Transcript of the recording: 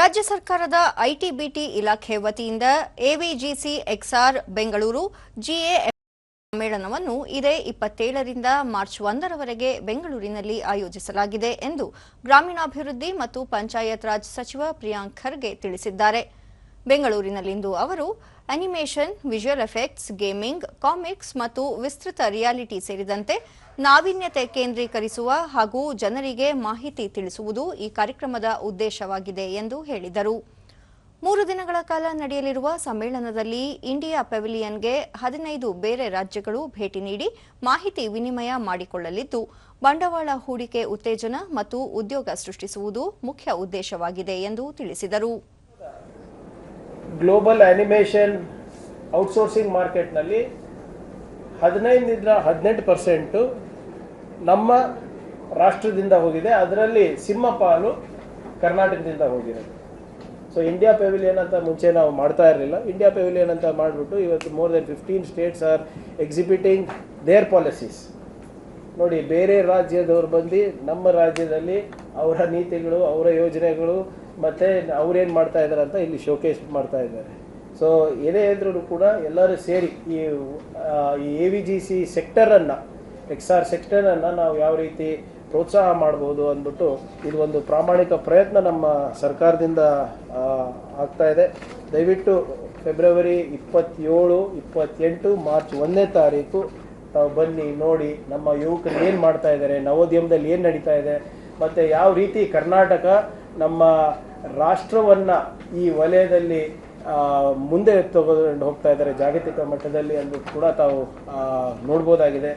ರಾಜ್ಯ ಸರ್ಕಾರದ ಐಟಿಬಿಟಿ ಇಲಾಖೆ ವತಿಯಿಂದ ಎವಿಜಿಸಿ ಎಕ್ಸ್ಆರ್ ಬೆಂಗಳೂರು ಜಿಎಎಫ್ ಸಮ್ಮೇಳನವನ್ನು ಇದೇ ಇಪ್ಪತ್ತೇಳರಿಂದ ಮಾರ್ಚ್ ಒಂದರವರೆಗೆ ಬೆಂಗಳೂರಿನಲ್ಲಿ ಆಯೋಜಿಸಲಾಗಿದೆ ಎಂದು ಗ್ರಾಮೀಣಾಭಿವೃದ್ಧಿ ಮತ್ತು ಪಂಚಾಯತ್ ರಾಜ್ ಸಚಿವ ಪ್ರಿಯಾಂಕ್ ಖರ್ಗೆ ತಿಳಿಸಿದ್ದಾರೆ. ಬೆಂಗಳೂರಿನಲ್ಲಿಂದು ಅವರು animation, visual effects, gaming, comics ಮತ್ತು ವಿಸ್ತೃತ ರಿಯಾಲಿಟಿ ಸೇರಿದಂತೆ ನಾವೀನ್ಯತೆ ಕೇಂದ್ರೀಕರಿಸುವ ಹಾಗೂ ಜನರಿಗೆ ಮಾಹಿತಿ ತಿಳಿಸುವುದು ಈ ಕಾರ್ಯಕ್ರಮದ ಉದ್ದೇಶವಾಗಿದೆ ಎಂದು ಹೇಳಿದರು. ಮೂರು ದಿನಗಳ ಕಾಲ ನಡೆಯಲಿರುವ ಸಮ್ಮೇಳನದಲ್ಲಿ ಇಂಡಿಯಾ ಪೆವಿಲಿಯನ್ಗೆ ಹದಿನೈದು ಬೇರೆ ರಾಜ್ಯಗಳು ಭೇಟಿ ನೀಡಿ ಮಾಹಿತಿ ವಿನಿಮಯ ಮಾಡಿಕೊಳ್ಳಲಿದ್ದು, ಬಂಡವಾಳ ಹೂಡಿಕೆ ಉತ್ತೇಜನ ಮತ್ತು ಉದ್ಯೋಗ ಸೃಷ್ಟಿಸುವುದು ಮುಖ್ಯ ಉದ್ದೇಶವಾಗಿದೆ ಎಂದು ತಿಳಿಸಿದರು. ಗ್ಲೋಬಲ್ ಆ್ಯನಿಮೇಷನ್ ಔಟ್ಸೋರ್ಸಿಂಗ್ ಮಾರ್ಕೆಟ್ನಲ್ಲಿ ಹದಿನೈದರಿಂದ ಹದಿನೆಂಟು ಪರ್ಸೆಂಟು ನಮ್ಮ ರಾಷ್ಟ್ರದಿಂದ ಹೋಗಿದೆ. ಅದರಲ್ಲಿ ಸಿಂಹಪಾಲು ಕರ್ನಾಟಕದಿಂದ ಹೋಗಿದೆ. ಸೊ ಇಂಡಿಯಾ ಪೆವಿಲಿಯನ್ ಅಂತ ಮುಂಚೆ ನಾವು ಮಾಡ್ತಾ ಇರಲಿಲ್ಲ. ಇಂಡಿಯಾ ಪೆವಿಲಿಯನ್ ಅಂತ ಮಾಡಿಬಿಟ್ಟು ಇವತ್ತು more than fifteen states are exhibiting their policies ನೋಡಿ, ಬೇರೆ ರಾಜ್ಯದವ್ರು ಬಂದು ನಮ್ಮ ರಾಜ್ಯದಲ್ಲಿ ಅವರ ನೀತಿಗಳು, ಅವರ ಯೋಜನೆಗಳು, ಮತ್ತು ಅವ್ರೇನು ಮಾಡ್ತಾ ಇದ್ದಾರೆ ಅಂತ ಇಲ್ಲಿ ಶೋಕೇಸ್ ಮಾಡ್ತಾ ಇದ್ದಾರೆ. ಸೊ ಏನೇ ಇದ್ರೂ ಕೂಡ ಎಲ್ಲರೂ ಸೇರಿ ಈ ಎ ವಿ ಜಿ ಸಿ ಸೆಕ್ಟರನ್ನು ಎಕ್ಸ್ ಆರ್ ಸೆಕ್ಟರನ್ನು ನಾವು ಯಾವ ರೀತಿ ಪ್ರೋತ್ಸಾಹ ಮಾಡ್ಬೋದು ಅಂದ್ಬಿಟ್ಟು ಇದು ಒಂದು ಪ್ರಾಮಾಣಿಕ ಪ್ರಯತ್ನ ನಮ್ಮ ಸರ್ಕಾರದಿಂದ ಆಗ್ತಾ ಇದೆ. ದಯವಿಟ್ಟು ಫೆಬ್ರವರಿ ಇಪ್ಪತ್ತೇಳು, ಇಪ್ಪತ್ತೆಂಟು ಮಾರ್ಚ್ ಒಂದನೇ ತಾರೀಕು ತಾವು ಬನ್ನಿ, ನೋಡಿ ನಮ್ಮ ಯುವಕರು ಏನು ಮಾಡ್ತಾ ಇದ್ದಾರೆ ನವೋದ್ಯಮದಲ್ಲಿ ಏನು ನಡೀತಾ ಇದೆ, ಮತ್ತು ಯಾವ ರೀತಿ ಕರ್ನಾಟಕ ನಮ್ಮ ರಾಷ್ಟ್ರವನ್ನು ಈ ವಲಯದಲ್ಲಿ ಮುಂದೆ ತಗೊಂಡು ಹೋಗ್ತಾ ಇದ್ದಾರೆ ಜಾಗತಿಕ ಮಟ್ಟದಲ್ಲಿ ಅಂದು ಕೂಡ ತಾವು ನೋಡ್ಬೋದಾಗಿದೆ.